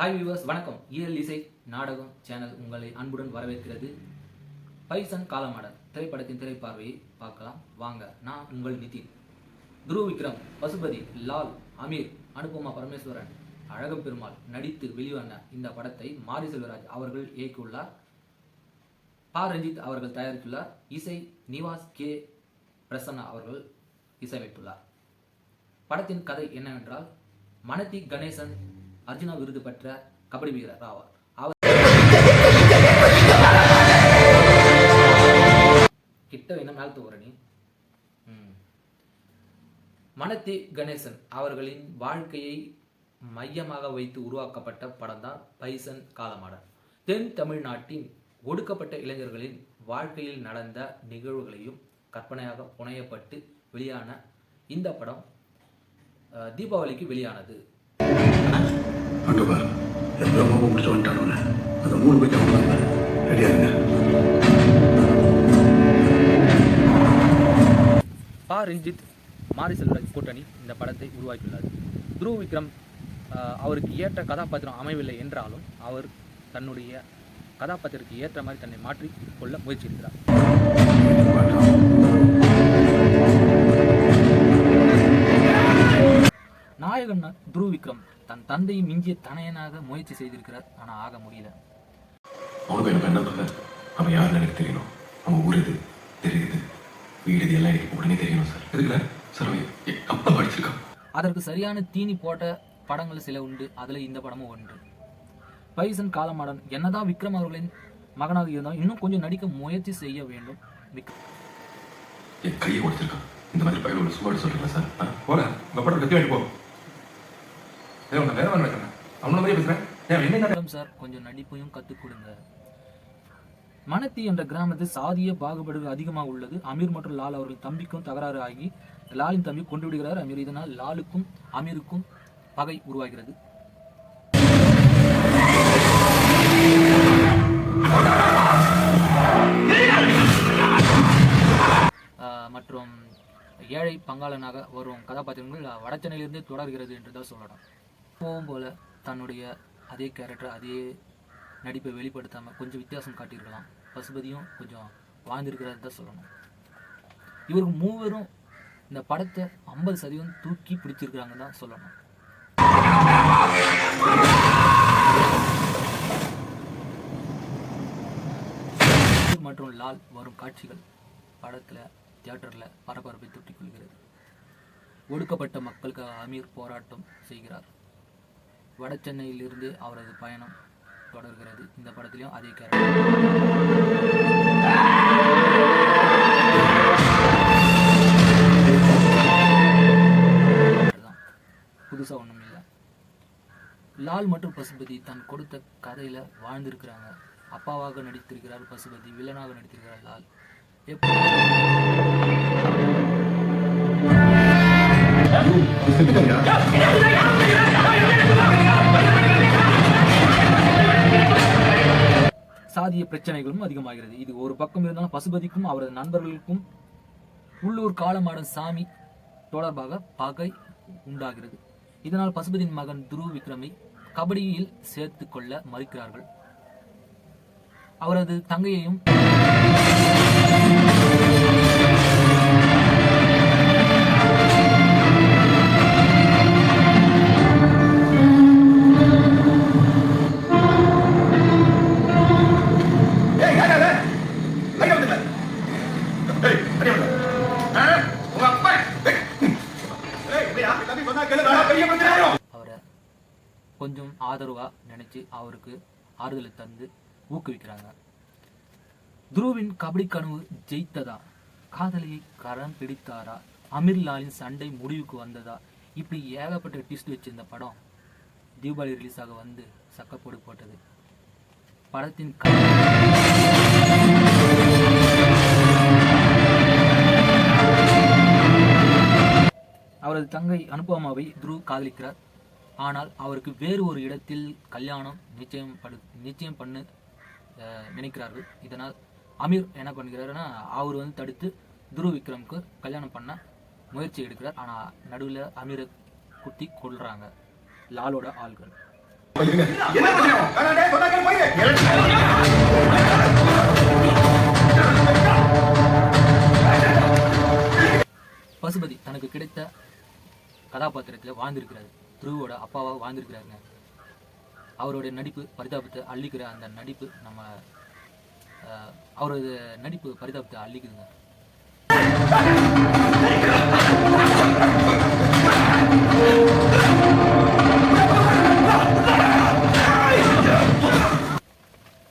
Hi viewers வணக்கம். இயல் இசை நாடகம் சேனல் உங்களை அன்புடன் வரவேற்கிறது. பைசன் காலமாடல் திரைப்படத்தின் திரைப்பார்வையை பார்க்கலாம். வாங்க நான் உங்கள் நிதின். துருவ விக்ரம் பசுபதி லால் அமீர் அனுபமா பரமேஸ்வரன் அழகம் பெருமாள் நடித்து வெளிவந்த இந்த படத்தை மாரி செல்வராஜ் அவர்கள் இயக்கியுள்ளார். பா. ரஞ்சித் அவர்கள் தயாரித்துள்ளார். இசை நிவாஸ் கே. பிரசன்னா அவர்கள் இசையமைத்துள்ளார். படத்தின் கதை என்னவென்றால் மனதி கணேசன் அர்ஜுனா விருது பெற்ற கபடி வீரர் ஆவார் அவர் கிட்ட என்ன மேல் தூரணி. மனத்தி கணேசன் அவர்களின் வாழ்க்கையை மையமாக வைத்து உருவாக்கப்பட்ட படம் தான் பைசன் காலமாடல். தென் தமிழ்நாட்டின் ஒடுக்கப்பட்ட இளைஞர்களின் வாழ்க்கையில் நடந்த நிகழ்வுகளையும் கற்பனையாக புனையப்பட்டு வெளியான இந்த படம் தீபாவளிக்கு வெளியானது. அங்க பாரு. என் பிரம்மாவை முடிச்சு வந்துட்டானு அந்த மூணு போய் கிளம்புவாங்க ரெடியா இருங்க. பா ரஞ்சித் மாரி செல்வராஜ் கூட்டணி இந்த படத்தை உருவாக்கியுள்ளது துருவ விக்ரம் அவருக்கு ஏற்ற கதாபாத்திரம் அமையவில்லை என்றாலும் அவர் தன்னுடைய கதாபாத்திரத்துக்கு ஏற்ற மாதிரி தன்னை மாற்றிக் கொள்ள முயற்சிக்கிறார். நாயகன் துருவ விக்ரம். தன் தந்தையை மிஞ்சிய தனையனாக முயற்சி செய்திருக்கிறார் ஆனால் ஆக முடியல. அவனுக்கு எனக்கு என்ன தொல்லை? அவன் யாருன்னு எனக்கு தெரியணும். அவன் ஊர் இது தெரியுது வீடு இது எல்லாம் எனக்கு உடனே தெரியணும் சார். எதுக்குல சார் அப்பா படிச்சிருக்கான். அதற்கு சரியான தீனி போட்ட படங்கள் சில உண்டு. அதில் இந்த படமும் ஒன்று. பைசன் காலமாடன் என்னதான் விக்ரம் அவர்களின் மகனாக இருந்தாலும் இன்னும் கொஞ்சம் நடிக்க முயற்சி செய்ய வேண்டும். விக்ரம் என் கையை உடைச்சிருக்கான். இந்த மாதிரி பயில ஒரு சும்மாடி சொல்றீங்களா சார்? போல உங்க படம் கத்தி வாங்கி போ ஏன் உன்னை வேற வைக்கிறேன் என்ன சார் கொஞ்சம் நடிப்பையும் கற்றுக் கொடுங்க மணத்தி என்ற கிராமத்தில் சாதிய பாகுபாடு அதிகமாக உள்ளது. அமீர் மற்றும் லால் அவர்கள் தம்பிக்கும் தகராறு ஆகி லாலின் தம்பி கொண்டு விடுகிறார். அமீர் இதனால் லாலுக்கும் அமீருக்கும் பகை உருவாகிறது. மற்றும் ஏழை பங்காளனாக வரும் கதாபாத்திரங்கள் வடச்சென்னையிலிருந்து தொடர்கிறது என்று தான் சொல்லலாம். போகும் போல தன்னுடைய அதே கேரக்டர் அதே நடிப்பை வெளிப்படுத்தாமல் கொஞ்சம் வித்தியாசம் காட்டியிருக்கலாம். பசுபதியும் கொஞ்சம் வாழ்ந்திருக்கிறது தான் சொல்லணும். இவருக்கு மூவரும் இந்த படத்தை ஐம்பது சதவீதம் தூக்கி பிடிச்சிருக்கிறாங்க தான் சொல்லணும். மற்றும் லால் வரும் காட்சிகள் படத்தில் தியேட்டரில் பரபரப்பை தொட்டிக் கொள்கிறது. ஒடுக்கப்பட்ட மக்களுக்கு அமீர் போராட்டம் செய்கிறார். வட சென்னையிலிருந்து அவரது பயணம் தொடர்கிறது. இந்த படத்திலையும் அதே கேரக்டர். தான் புதுசாக ஒன்றும் இல்லை. லால் மற்றும் பசுபதி தான் கொடுத்த கதையில் வாழ்ந்திருக்கிறாங்க. அப்பாவாக நடித்திருக்கிறார் பசுபதி வில்லனாக நடித்திருக்கிறார் லால். எப்போ? சாதிய பிரச்சனைகளும் அதிகமாகிறது. இது ஒரு பக்கம் இருந்தாலும் பசுபதிக்கும் அவரது நண்பர்களுக்கும் உள்ளூர் காலமாடன் சாமி தொடர்பாக பகை உண்டாகிறது. இதனால் பசுபதியின் மகன் துருவ விக்ரமை கபடியில் சேர்த்து கொள்ள மறுக்கிறார்கள். அவரது தங்கையையும் கொஞ்சம் ஆதரவாக நினச்சி அவருக்கு ஆறுதலை தந்து ஊக்குவிக்கிறாங்க. துருவின் கபடி கனவு ஜெயித்ததா? காதலியை கரம் பிடித்தாரா? அமீர்லாலின் சண்டை முடிவுக்கு வந்ததா? இப்படி ஏகப்பட்ட ட்விஸ்ட் வச்சிருந்த படம் தீபாவளி ரிலீஸ் ஆக வந்து சக்கப்போடு போட்டது. படத்தின் கதை அவரது தங்கை அனுபமாவை துருவ் காதலிக்கிறார். ஆனால் அவருக்கு வேறு ஒரு இடத்தில் கல்யாணம் நிச்சயம் படு நிச்சயம் பண்ணு நினைக்கிறார்கள். இதனால் அமீர் என்ன பண்ணுகிறாருன்னா அவர் வந்து தடுத்து துருவ் விக்ரமுக்கு கல்யாணம் பண்ண முயற்சி எடுக்கிறார். ஆனால் நடுவில் அமீரை குத்தி கொள்றாங்க லாலோட ஆள்கள். பசுபதி தனக்கு கிடைத்த கதாபாத்திரத்தில் வாழ்ந்திருக்கிறது துருவோட அப்பாவாக வாழ்ந்திருக்கிறாருங்க. அவருடைய நடிப்பு பரிதாபத்தை அள்ளிக்கிற அந்த நடிப்பு நம்ம அவரது நடிப்பு பரிதாபத்தை அள்ளிக்குதுங்க.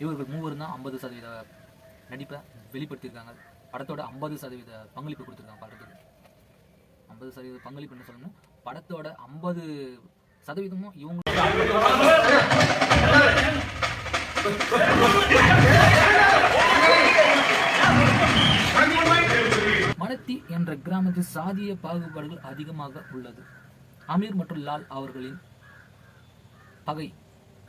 இவர்கள் மூவரும் தான் ஐம்பது சதவீத நடிப்பை வெளிப்படுத்தியிருக்காங்க. படத்தோட ஐம்பது சதவீத பங்களிப்பு கொடுத்துருக்காங்க படத்துக்கு ஐம்பது சதவீத பங்களிப்பு என்ன சொல்லணும் படத்தோட ஐம்பது சதவீதமும் இவங்க மணத்தி என்ற கிராமத்தில் சாதிய பாகுபாடுகள் அதிகமாக உள்ளது. அமீர் மற்றும் லால் அவர்களின் பகை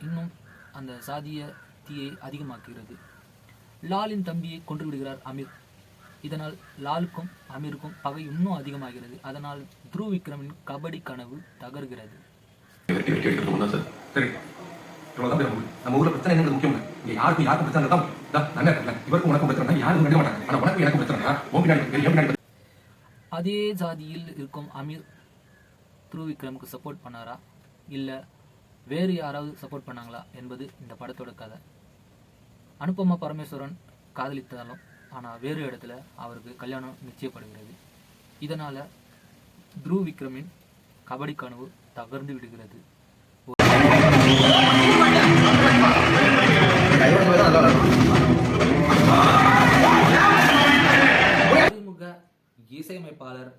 இன்னும் அந்த சாதிய தீயை அதிகமாக்குகிறது. லாலின் தம்பியை கொன்று விடுகிறார் அமீர். இதனால் லாலுக்கும் அமீருக்கும் பகை இன்னும் அதிகமாகிறது. அதனால் துருவ் விக்ரமின் கபடி கனவு தகர்கிறது. நம்ம ஊர்ல பிரச்சனை முக்கியம் இங்க யாருக்கும் யாருக்கும் பிரச்சனை தான் நல்லா இருக்குல்ல இவருக்கும் உனக்கும் பிரச்சனை யாருக்கும் கண்டுக்க மாட்டாங்க. ஆனா உனக்கும் எனக்கும் பிரச்சனை உன் பின்னாடி என் பின்னாடி அதே ஜாதியில் இருக்கும் அமீர் துருவ் விக்ரமுக்கு சப்போர்ட் பண்ணாரா? இல்லை வேறு யாராவது சப்போர்ட் பண்ணாங்களா என்பது இந்த படத்தோட கதை. அனுபமா பரமேஸ்வரன் காதலித்தாலும் ஆனால் வேறு இடத்துல அவருக்கு கல்யாணம் நிச்சயப்படுகிறது. இதனால் த்ரூ விக்ரமின் கபடி கனவு தகர்ந்து விடுகிறது. அறிமுக இசையமைப்பாளர்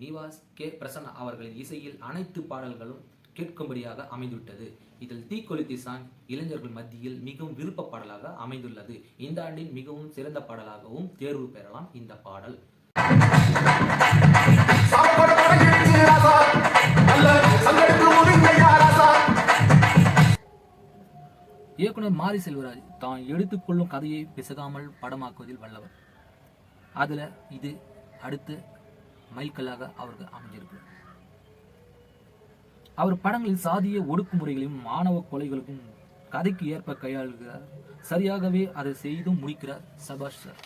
நிவாஸ் கே. பிரசன்னா அவர்களின் இசையில் அனைத்து பாடல்களும் கேட்கும்படியாக அமைந்துவிட்டது. இதில் தீக்கொளுத்தி சாங் இளைஞர்கள் மத்தியில் மிகவும் விருப்ப பாடலாக அமைந்துள்ளது. இந்த ஆண்டின் மிகவும் சிறந்த பாடலாகவும் தேர்வு பெறலாம் இந்த பாடல். இயக்குனர் மாரி செல்வராஜ் தான் எடுத்துக்கொள்ளும் கதையை பிசகாமல் படமாக்குவதில் வல்லவர். அதில் இது அடுத்த மைல்கல்லாக அவருக்கு அமைஞ்சிருக்கு அவர் படங்களில் சாதிய ஒடுக்குமுறைகளையும் மாணவ கொலைகளுக்கும் கதைக்கு ஏற்ப கையாளுகிறார். சரியாகவே அதை செய்து முடிக்கிறார் சபாஷ் சார்.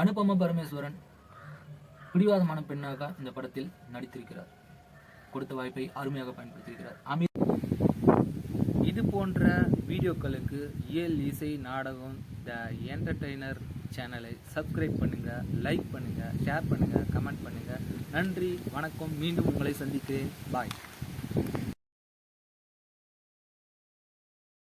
அனுபம பரமேஸ்வரன் பிடிவாதமான பெண்ணாக இந்த படத்தில் நடித்திருக்கிறார். கொடுத்த வாய்ப்பை அருமையாக பயன்படுத்தியிருக்கிறார். அமீர் இது போன்ற வீடியோக்களுக்கு இயல் இசை நாடகம் த என்டர்டெய்னர் சேனலை சப்ஸ்கிரைப் பண்ணுங்கள் லைக் பண்ணுங்கள் ஷேர் பண்ணுங்கள் கமெண்ட் பண்ணுங்கள் நன்றி வணக்கம். மீண்டும் உங்களை சந்திக்கிறேன். பாய்